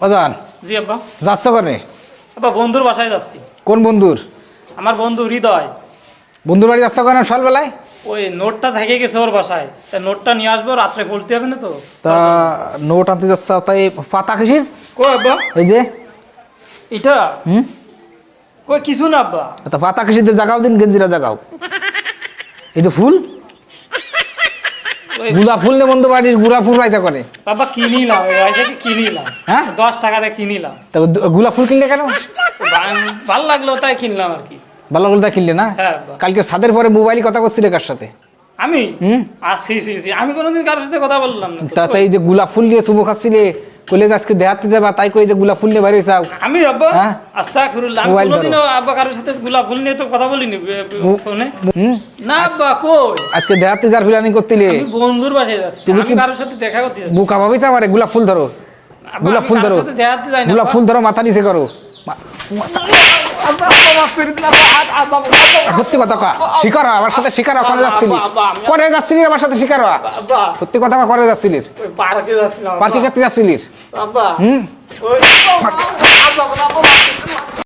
বাজান। জি আব্বা। যাচ্ছ কানে? আব্বা বন্ধুর বাসায় যাচ্ছি। কোন বন্ধুর? আমার বন্ধু হৃদয়। বন্ধুর বাড়ি যাচ্ছ কেন সকালবেলায়? ওই নোটটা থেকে গেছে ওর বাসায়। তা নোটটা নিয়ে আসব রাত্রে বলতে হবে না তো? তা নোট আনতে যাচ্ছ তাই পাতা কিসির? কো আব্বা? এই যে। এটা? হুম? কই কিছু না আব্বা। তা পাতা কিসিতে জাগাও দিন গেঞ্জিরা জাগাও। এই তো ফুল? গুলা ফুল নে বন্ধু বাড়িরগুলা ফুল রাইজা করে। বাবা কিনিলাম রাইজা কি কিনিলাম হ্যাঁ? দশ টাকাতে কিনিলাম তা গুলা ফুল কিনলে কেন? ভালো লাগল তাই কিনলাম আর কি। ভালো লাগল তাই কিনলে না? হ্যাঁ কালকে সাদের পরে মোবাইলে কথা করছিলে কার সাথে? আমি? হুম? আর সি আমি কোনোদিন কারোর সাথে কথা বললাম না। তো। তাই যে গুলা ফুল নিয়ে শুভ খাচ্ছিলে কইলে আজকে দেহাতে যাবা তাই কই যে গুলা ফুল নিয়ে বাইরে যাও। আমি আব্বা আস্তাগফিরুল্লাহ আস্তা আমি কোনোদিনও আব্বা কারোর সাথে গোলাপ ফুল নিয়ে তো কথা বলিনি ফোনে। না আব্বা কই? আজকে দেহাতে যার ফিলানি করতিলে। আমি বন্ধুর বাসায় যাচ্ছি তুমি কি- কারোর সাথে দেখা করতে যাচ্ছি। বুকা ভাবিছ আমারে? গুলা ফুল ধরো। গোলাপ ফুল ধরো। গুলা ফুল ধরো মাথা নিচে করো। আব্বা, সত্যি কথা শিকার হয় আমার সাথে শিকার করে যাচ্ছিলি? করে যাচ্ছিলি আমার সাথে শিকার হয় সত্যি কথা করে যাচ্ছিলি পার্কে যাচ্ছিলি পার্কে। যাচ্ছিলি হুম?